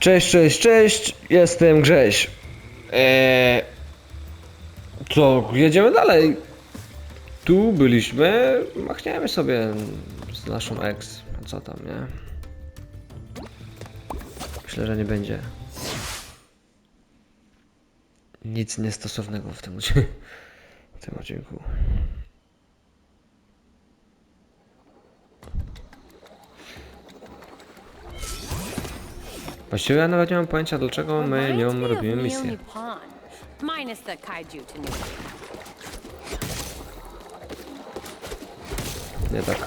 Cześć, cześć, cześć, jestem Grześ. Eee, co, jedziemy dalej. Tu byliśmy, machniemy sobie z naszą ex. Co tam, nie? Myślę, że nie będzie nic niestosownego w tym, w tym odcinku. Właściwie ja nawet nie mam pojęcia, dlaczego my nią robimy misję. Nie tak.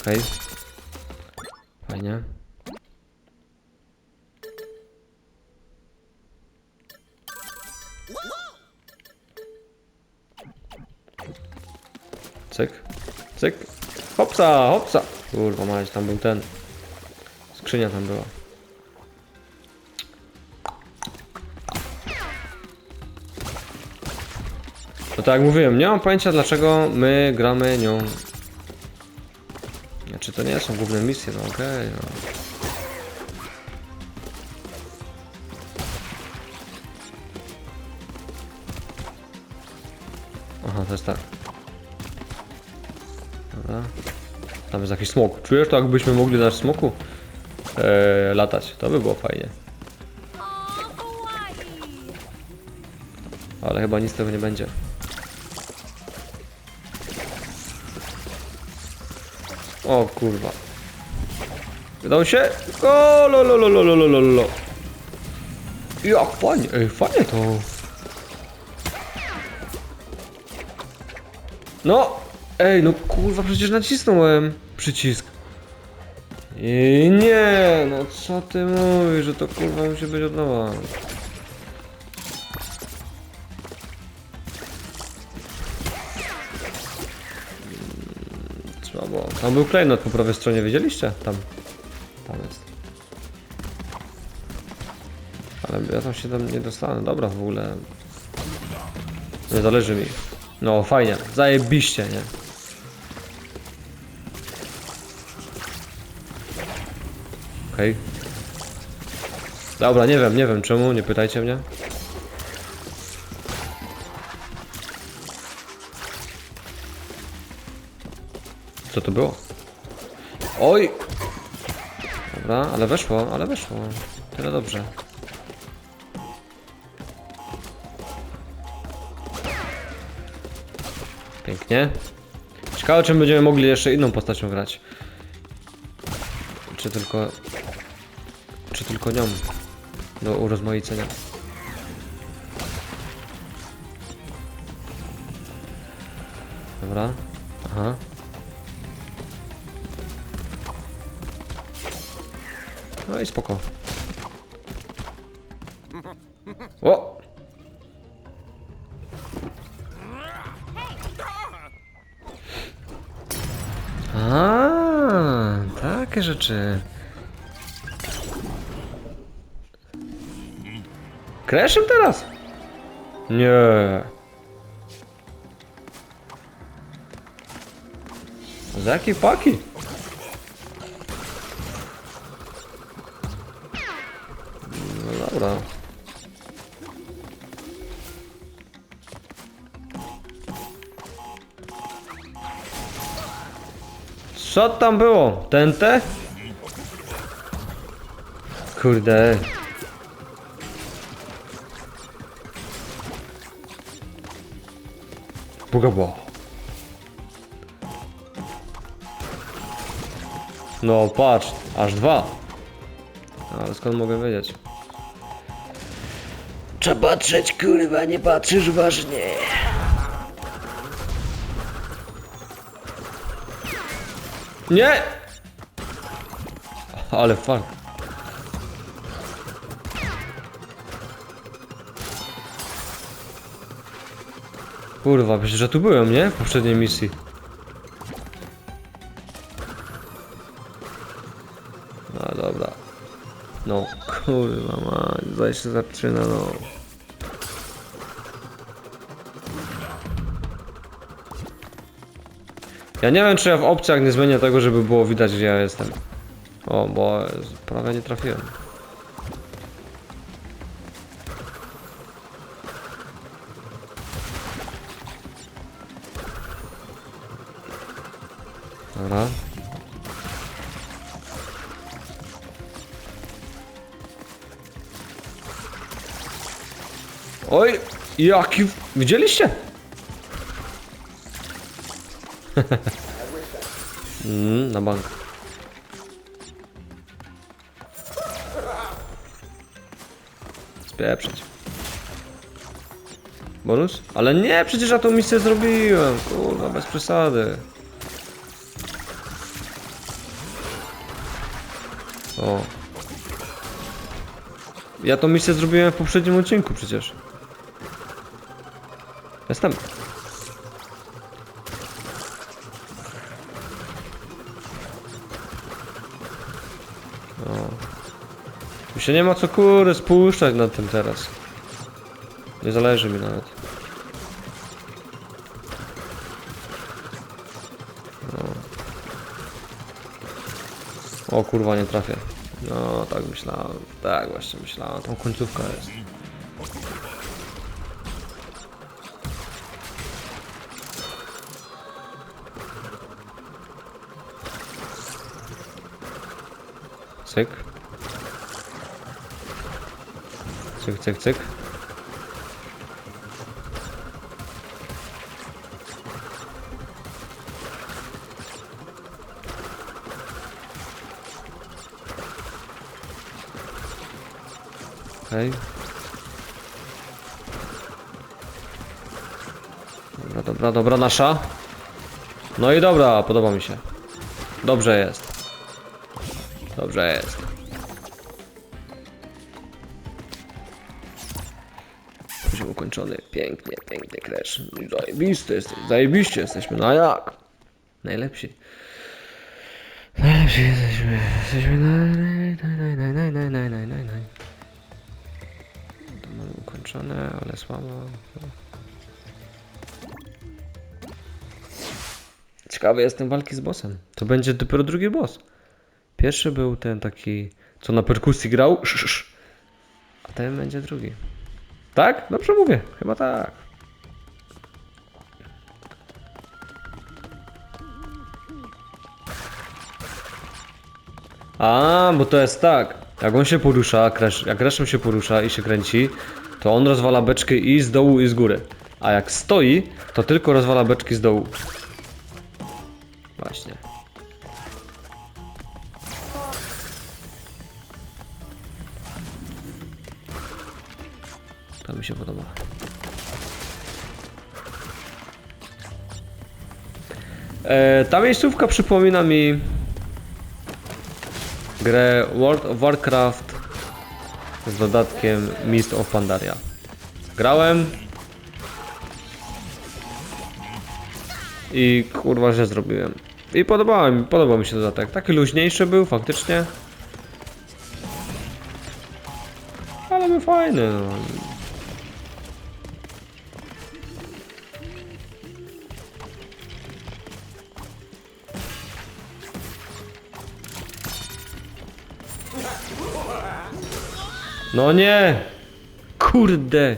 Okej. Okay. Fajnie. Cyk. Cyk. Hopsa, hopsa. Kurwa mać, tam był ten. Skrzynia tam była. No tak jak mówiłem, nie mam pojęcia dlaczego my gramy nią. Znaczy to nie są główne misje, no okej, no. Aha, to jest tak. jest jakiś smok. Czujesz to, jakbyśmy mogli na smoku e, latać? To by było fajnie. Ale chyba nic z tego nie będzie. O kurwa. Wydał się? O, lo, lo, lo, lo, lo, lo, lo. Jak fajnie, ej, fajnie to. No, ej, no kurwa, przecież nacisnąłem przycisk. I nie, no co ty mówisz, że to kurwa musi być od nowa. Słabo. Tam był klejnot po prawej stronie, widzieliście? Tam. Tam jest. Ale ja tam się tam nie dostanę. Dobra, w ogóle. Nie zależy mi. No, fajnie. Zajebiście, nie? Okej. Dobra, nie wiem, nie wiem czemu, nie pytajcie mnie. Co to było? Oj! Dobra, ale weszło, ale weszło. Tyle dobrze. Pięknie. Ciekawe, czym będziemy mogli jeszcze inną postacią grać. Czy tylko... Tylko nią. Do urozmaicenia. Dobra. Aha. No i spoko. O! A, takie rzeczy. Kreszem teraz? Nie. Za jakie paki? No dobra. Co tam było? Tente? Kurde. Bugabo. No patrz, aż dwa. Ale skąd mogę wiedzieć? Trzeba patrzeć, kurwa, nie patrzysz uważnie. Nie! Ale fart. Kurwa, przecież ja tu byłem, nie? W poprzedniej misji. No dobra. No, kurwa ma, tutaj się zaczyna, no. Ja nie wiem, czy ja w opcjach nie zmienię tego, żeby było widać, gdzie ja jestem. O, bo prawie nie trafiłem. Dobra. Oj, jaki... Widzieliście? Mm, na bank. Spieprzyć. Bonus? Ale nie, przecież ja tą misję zrobiłem. Kurwa, bez przesady. Ja tą misję zrobiłem w poprzednim odcinku przecież. Jestem. Mi się nie ma co kury spuszczać na tym teraz. Nie zależy mi nawet. No. O kurwa nie trafię. No tak myślałem. Tak właśnie myślałem. Tą końcówka jest. Cyk. Cyk, cyk, cyk. Okej. Dobra, dobra, dobra, nasza. No i dobra, podoba mi się. Dobrze jest. Dobrze jest. Poziom ukończony. Pięknie, pięknie, Crash. Zajebisty jesteś, zajebiście jesteśmy, no jak? Najlepsi. Najlepsi jesteśmy, jesteśmy naj, naj, naj, naj, naj, naj, naj, naj, naj. Ukończone, ale słabo. Ciekawy jestem walki z bossem. To będzie dopiero drugi boss. Pierwszy był ten taki, co na perkusji grał, a ten będzie drugi. Tak? Dobrze mówię, chyba tak. A, bo to jest tak. Jak on się porusza, jak Crashem się porusza i się kręci, to on rozwala beczkę i z dołu i z góry. A jak stoi, to tylko rozwala beczki z dołu. Właśnie. To mi się podoba. E, ta miejscówka przypomina mi grę World of Warcraft z dodatkiem Mist of Pandaria. Grałem i kurwa, że zrobiłem. I podobał mi, podobał mi się dodatek. Taki luźniejszy był faktycznie. Ale był fajny. No. No nie! Kurde!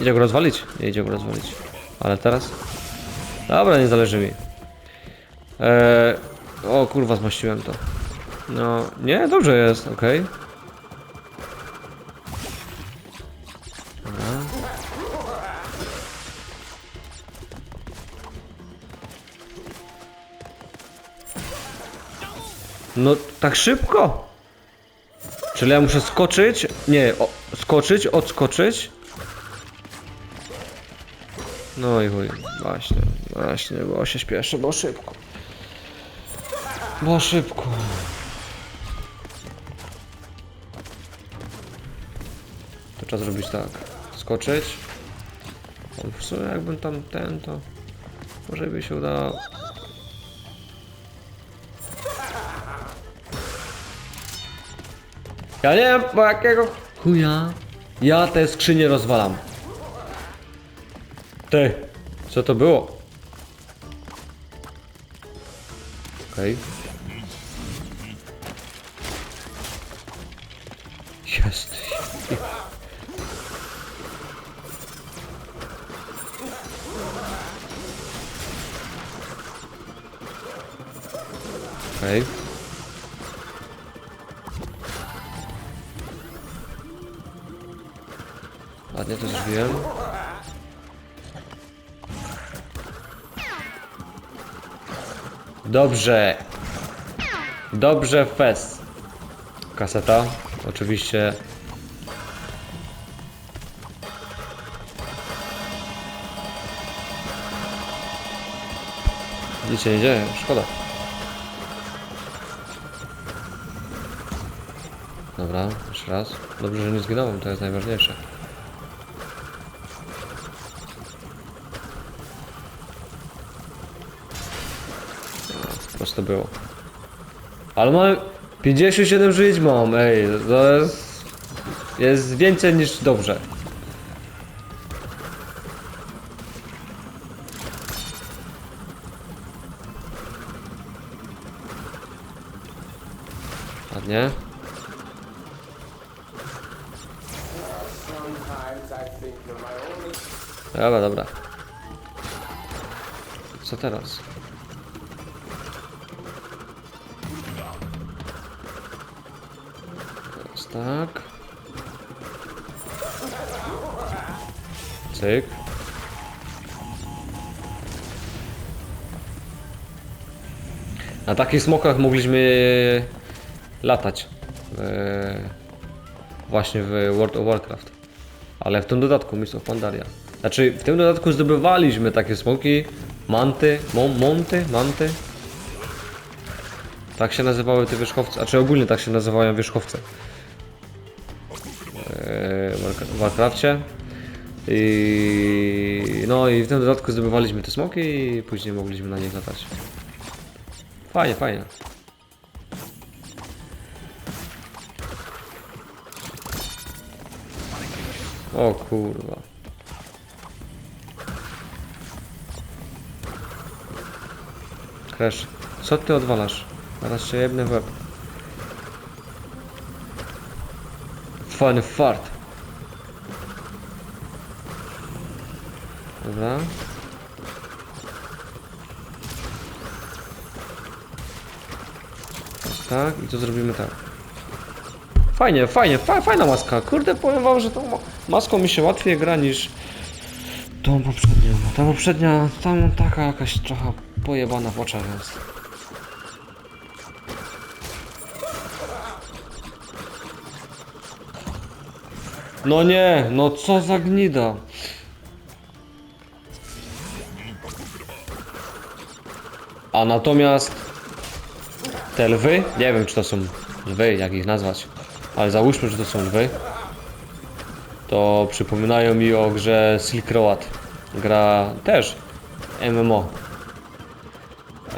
Idzie go rozwalić? Nie idzie go rozwalić. Ale teraz? Dobra, nie zależy mi. Eee, o kurwa, zmaściłem to. No, nie, dobrze jest. Dobra. No, tak szybko? Czyli ja muszę skoczyć? Nie, o, skoczyć, odskoczyć. No i chuj, właśnie, właśnie, bo się śpieszę, bo szybko. Bo szybko. Trzeba zrobić tak. Skoczyć. O, W sumie jakbym tam ten to. Może by się udało. Ja nie wiem, po jakiego chuja ja te skrzynie rozwalam. Ty, co to było? Okej. Jest. Okej. Ładnie to zrobiłem. Dobrze. Dobrze, fest. Kaseta. Oczywiście. Nic się nie dzieje, szkoda. Raz. Dobrze, że nie zginąłem, to jest najważniejsze. Po prostu było. Ale mamy 57 żyć mam, ej, to jest... Jest więcej niż dobrze. Na takich smokach mogliśmy latać. E, właśnie w World of Warcraft. Ale w tym dodatku Mists of Pandaria. Znaczy, w tym dodatku zdobywaliśmy takie smoki, manty, mon, monty, manty. Tak się nazywały te wierzchowce, a czy ogólnie tak się nazywają wierzchowce. Eee, w Warcra- w Warcrafcie. I no i w tym dodatku zdobywaliśmy te smoki i później mogliśmy na nich latać. Fajnie, fajnie. O kurwa. Crash, co ty odwalasz? Zaraz się jedny w. Fajny fart. Dobra. Tak, i to zrobimy tak. Fajnie, fajnie, fa fajna maska. Kurde, powiem wam, że tą ma- maską mi się łatwiej gra niż tą poprzednią. Ta poprzednia, tam taka jakaś trochę pojebana w oczach jest. No nie, no co za gnida. A natomiast te lwy, nie wiem czy to są lwy, jak ich nazwać, ale załóżmy, że to są lwy, to przypominają mi o grze Silk Road. Gra też MMO.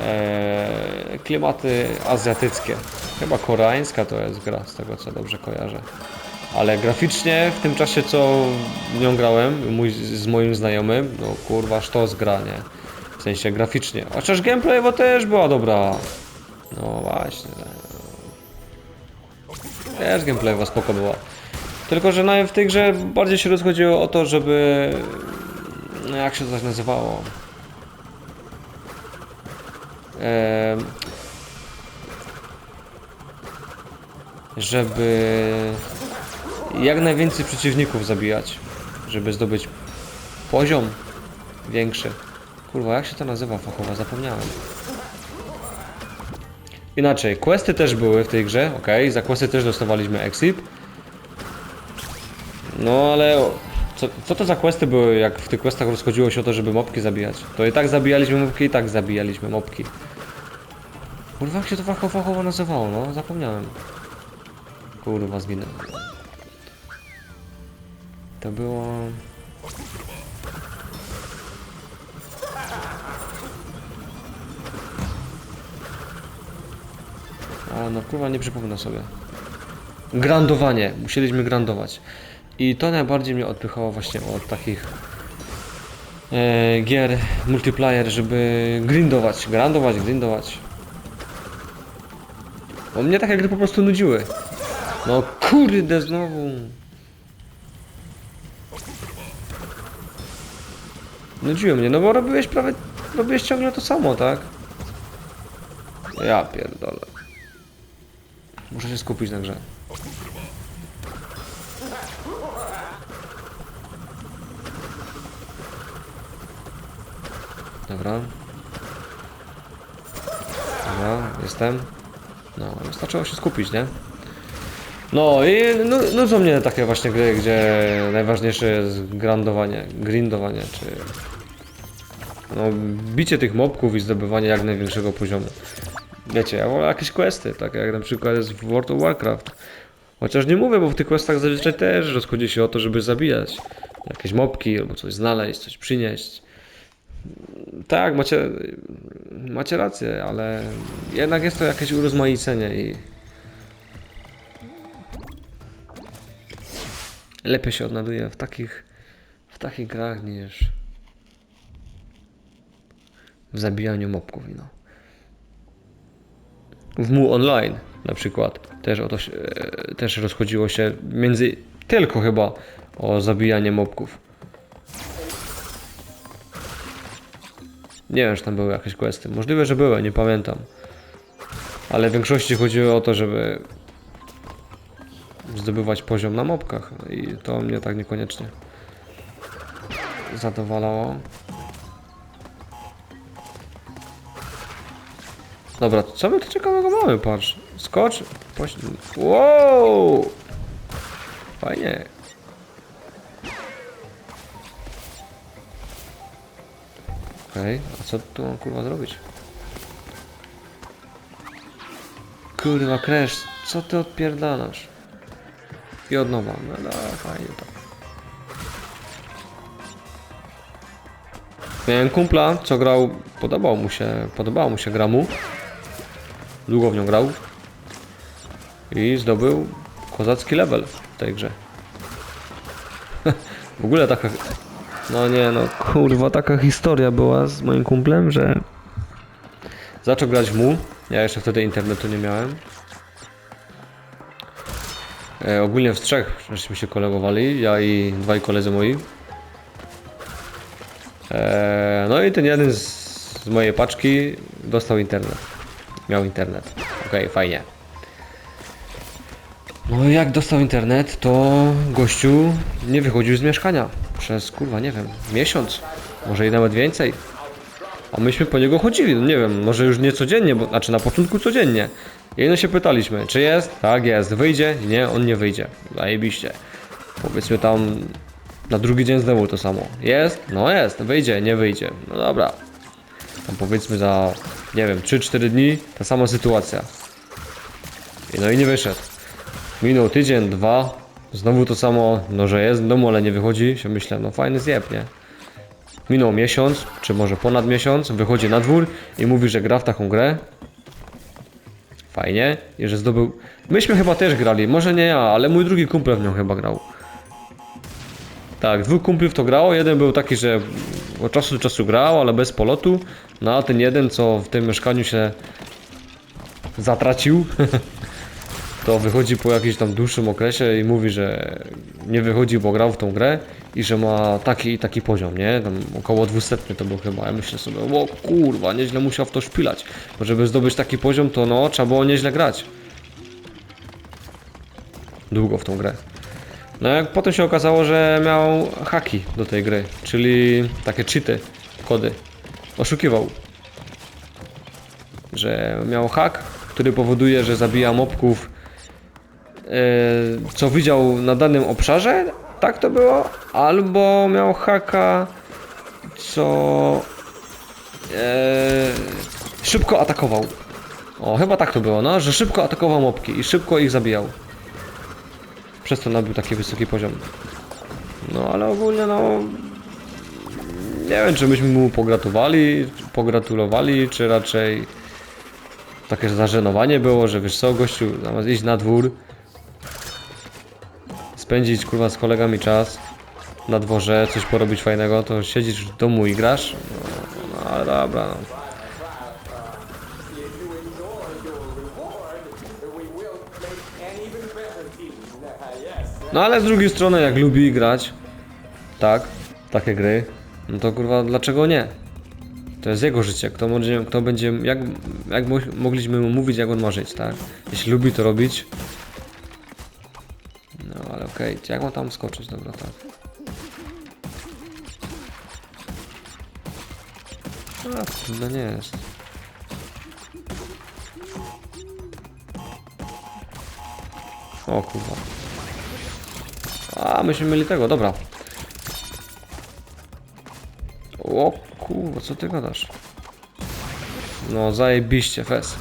Eee, klimaty azjatyckie. Chyba koreańska to jest gra, z tego co dobrze kojarzę. Ale graficznie w tym czasie co nią grałem, mój, z moim znajomym, no kurwa, sztos gra, nie? W sensie graficznie. Chociaż gameplayowo też była dobra. No właśnie. Też gameplayowa spoko była. Tylko, że w tej grze bardziej się rozchodziło o to, żeby... No jak się to tak nazywało? Em, żeby jak najwięcej przeciwników zabijać, żeby zdobyć poziom większy. Kurwa, jak się to nazywa fachowo? Zapomniałem. Inaczej, questy też były w tej grze, ok, za questy też dostawaliśmy exit. No ale co, co to za questy były, jak w tych questach rozchodziło się o to, żeby mopki zabijać? To i tak zabijaliśmy mopki, i tak zabijaliśmy mopki. Kurwa, jak się to fachowo, nazywało, no zapomniałem. Kurwa, zginąłem. To było... A no kurwa nie przypomnę sobie. Grandowanie. Musieliśmy grandować. I to najbardziej mnie odpychało właśnie od takich e, gier multiplayer, żeby grindować, grandować, grindować. Bo mnie takie gry po prostu nudziły. No kurde znowu. Nudziły mnie, no bo robiłeś prawie, robiłeś ciągle to samo, tak? Ja pierdolę. Muszę się skupić na grze. Dobra. Dobra, jestem. No, wystarczyło się skupić, nie? No i no, nudzą mnie takie właśnie gry, gdzie najważniejsze jest grandowanie, grindowanie, czy no, bicie tych mobków i zdobywanie jak największego poziomu. Wiecie, ja wolę jakieś questy, tak jak na przykład jest w World of Warcraft. Chociaż nie mówię, bo w tych questach zazwyczaj też rozchodzi się o to, żeby zabijać jakieś mobki albo coś znaleźć, coś przynieść. Tak, macie, macie rację, ale jednak jest to jakieś urozmaicenie i lepiej się odnajduje w takich, w takich grach niż w zabijaniu mobków. No. W Mu Online na przykład też, o to, e, też rozchodziło się między tylko chyba o zabijanie mobków. Nie wiem, czy tam były jakieś questy. Możliwe, że były, nie pamiętam. Ale w większości chodziło o to, żeby zdobywać poziom na mobkach. I to mnie tak niekoniecznie zadowalało. Dobra, co my tu ciekawego mamy, patrz. Skocz, poś... Wow! Fajnie. Okej, a co tu mam kurwa zrobić? Kurwa, Crash, co ty odpierdalasz? I od nowa, no no, fajnie to. Miałem kumpla, co grał, podobał mu się, podobała mu się gra mu. Długo w nią grał. I zdobył kozacki level w tej grze. w ogóle taka... No nie no, kurwa, taka historia była z moim kumplem, że... Zaczął grać w mu. Ja jeszcze wtedy internetu nie miałem. E, ogólnie w trzech żeśmy się kolegowali, ja i dwaj koledzy moi. E, no i ten jeden z, z mojej paczki dostał internet. Miał internet. Okej, fajnie. No jak dostał internet, to gościu nie wychodził z mieszkania. Przez kurwa, nie wiem, miesiąc. Może i nawet więcej. A myśmy po niego chodzili, no nie wiem, może już nie codziennie, bo znaczy na początku codziennie. I no się pytaliśmy, czy jest? Tak jest. Wyjdzie? Nie, on nie wyjdzie. Zajebiście. Powiedzmy tam na drugi dzień znowu to samo. Jest? No jest. Wyjdzie? Nie wyjdzie. No dobra. Tam powiedzmy za, nie wiem, 3-4 dni ta sama sytuacja. No i nie wyszedł. Minął tydzień, dwa. Znowu to samo, no że jest w domu, ale nie wychodzi. Się myślę, no fajny zjeb, nie? Minął miesiąc, czy może ponad miesiąc, wychodzi na dwór i mówi, że gra w taką grę. Fajnie. I że zdobył... Myśmy chyba też grali, może nie ja, ale mój drugi kumpel w nią chyba grał. Tak, dwóch kumpli w to grało. Jeden był taki, że od czasu do czasu grał, ale bez polotu. No a ten jeden, co w tym mieszkaniu się zatracił, to wychodzi po jakimś tam dłuższym okresie i mówi, że nie wychodzi, bo grał w tą grę i że ma taki taki poziom, nie? Tam około 200 to był chyba. Ja myślę sobie, o kurwa, nieźle musiał w to szpilać. Bo żeby zdobyć taki poziom, to no, trzeba było nieźle grać. Długo w tą grę. No jak potem się okazało, że miał haki do tej gry, czyli takie cheaty, kody. Oszukiwał. Że miał hak, który powoduje, że zabija mobków, e, co widział na danym obszarze, tak to było, albo miał haka, co e, szybko atakował. O, chyba tak to było, no, że szybko atakował mobki i szybko ich zabijał. Przez to nabył taki wysoki poziom. No ale ogólnie no... Nie wiem czy myśmy mu pogratulowali, pogratulowali, czy raczej... Takie zażenowanie było, że wiesz co, gościu, zamiast iść na dwór, spędzić kurwa z kolegami czas na dworze, coś porobić fajnego, to siedzisz w domu i grasz. No, no ale dobra, no. No ale z drugiej strony, jak lubi grać, tak, takie gry, no to kurwa, dlaczego nie? To jest jego życie, kto będzie, kto będzie jak, jak mo- mogliśmy mu mówić, jak on ma żyć, tak? Jeśli lubi to robić. No ale okej, jak mam tam skoczyć, dobra, tak. A, no nie jest. O kurwa. A, myśmy mieli tego, dobra. O kurwa, co ty gadasz? No zajebiście, fes.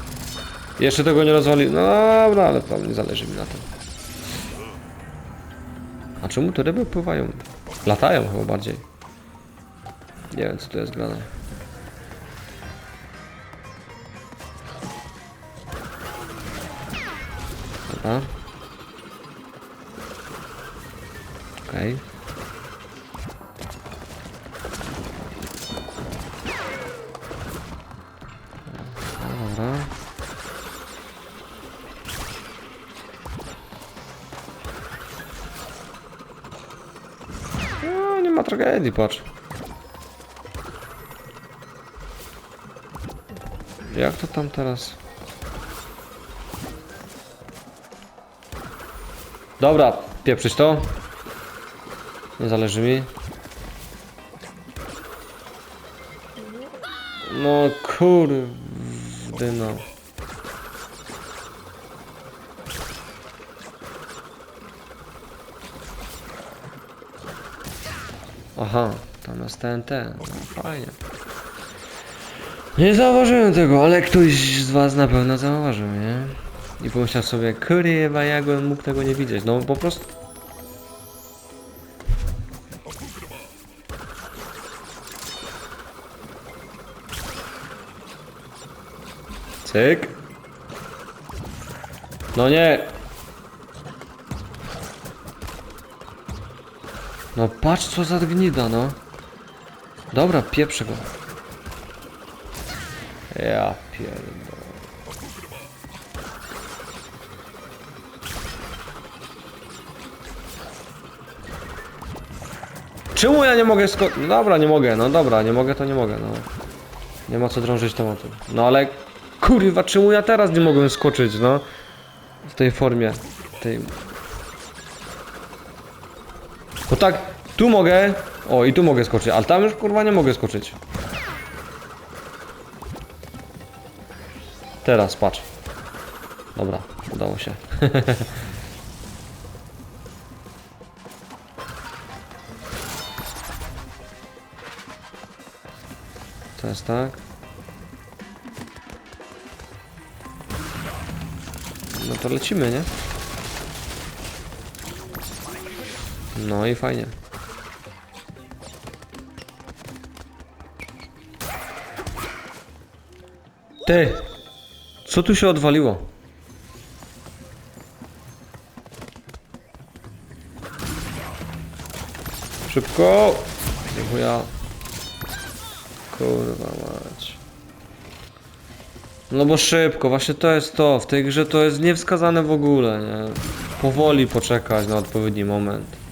Jeszcze tego nie rozwali. No dobra, ale tam nie zależy mi na tym. A czemu te ryby pływają? Latają chyba bardziej. Nie wiem co to jest grane. Dobra. Ma tragedii, patrz. Jak to tam teraz? Dobra, pieprzyć to. Nie zależy mi. No kurde no. Aha, tam jest TNT. No fajnie. Nie zauważyłem tego, ale ktoś z was na pewno zauważył, nie? I pomyślał sobie, kurwa, jakbym mógł tego nie widzieć. No po prostu... Cyk. No nie. No patrz co za gnida, no. Dobra, pieprzę go. Ja pierdolę. Czemu ja nie mogę sko... No dobra, nie mogę, no dobra, nie mogę to nie mogę, no. Nie ma co drążyć tematu. No ale kurwa, czemu ja teraz nie mogłem skoczyć, no? W tej formie. Tej... Bo tak, tu mogę. O, i tu mogę skoczyć, ale tam już kurwa nie mogę skoczyć. Teraz, patrz. Dobra, udało się. To jest tak. No to lecimy, nie? No i fajnie. Ty! Co tu się odwaliło? Szybko! Dziękuję. Kurwa mać. No bo szybko, właśnie to jest to. W tej grze to jest niewskazane w ogóle, nie? Powoli poczekać na odpowiedni moment.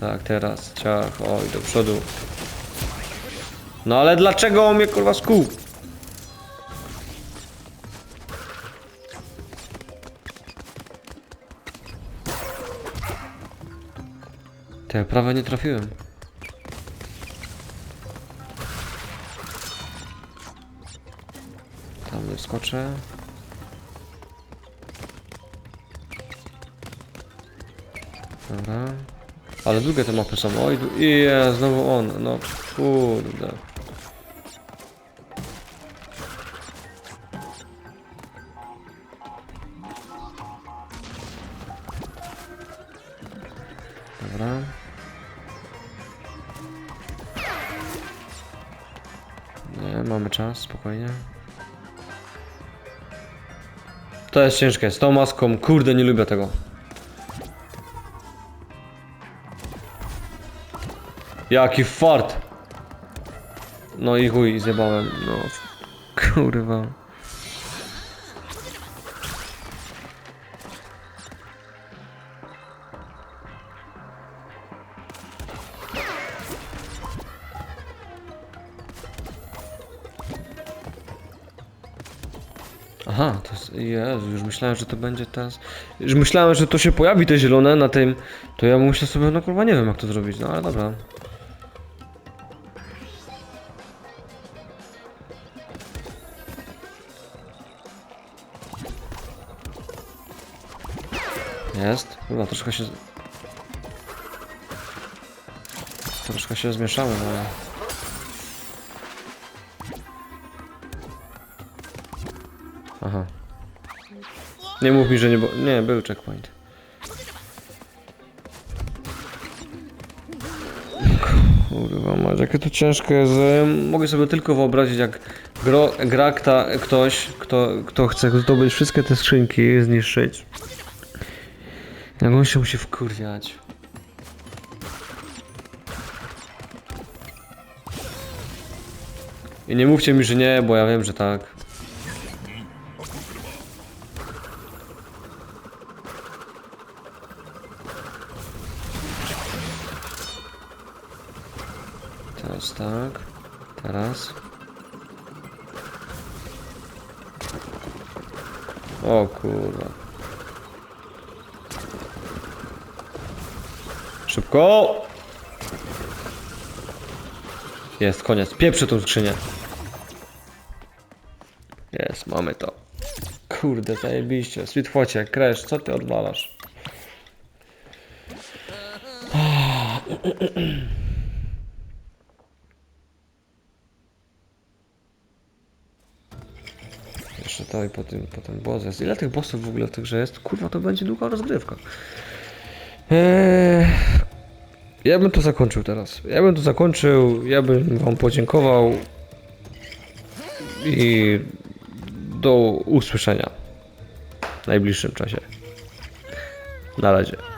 Tak, teraz. Ciach, oj, do przodu. No ale dlaczego on mnie kurwa skuł? Te prawie nie trafiłem. Tam skoczę. Dobra. Ale długie te mapy są. Oj, i znowu on. No kurde. Dobra. Nie, mamy czas, spokojnie. To jest ciężkie, z tą maską, kurde, nie lubię tego. Jaki fart! No i chuj, zjebałem, no. Kurwa. Aha, to jest, Jezu, już myślałem, że to będzie teraz... Już myślałem, że to się pojawi te zielone na tym, to ja muszę sobie, no kurwa, nie wiem jak to zrobić, no ale dobra. Jest, chyba troszkę się... Troszkę się zmieszamy, no ale... Aha. Nie mów mi, że nie było. Nie, był checkpoint. Kurwa mać, jakie to ciężkie jest. Mogę sobie tylko wyobrazić, jak gro, gra ktoś, kto, kto chce zdobyć wszystkie te skrzynki, zniszczyć. Jak on się musi wkurwiać. I nie mówcie mi, że nie, bo ja wiem, że tak. Teraz tak. Teraz. O kurwa. Szybko! Jest, koniec. Pieprzę tą skrzynię. Jest, mamy to. Kurde, zajebiście. Sweetfocie, Crash, co ty odwalasz? Jeszcze to i potem, potem boss jest. Ile tych bossów w ogóle w tej grze jest? Kurwa, to będzie długa rozgrywka. Eee, ja bym to zakończył teraz. Ja bym to zakończył, ja bym wam podziękował i do usłyszenia w najbliższym czasie. Na razie.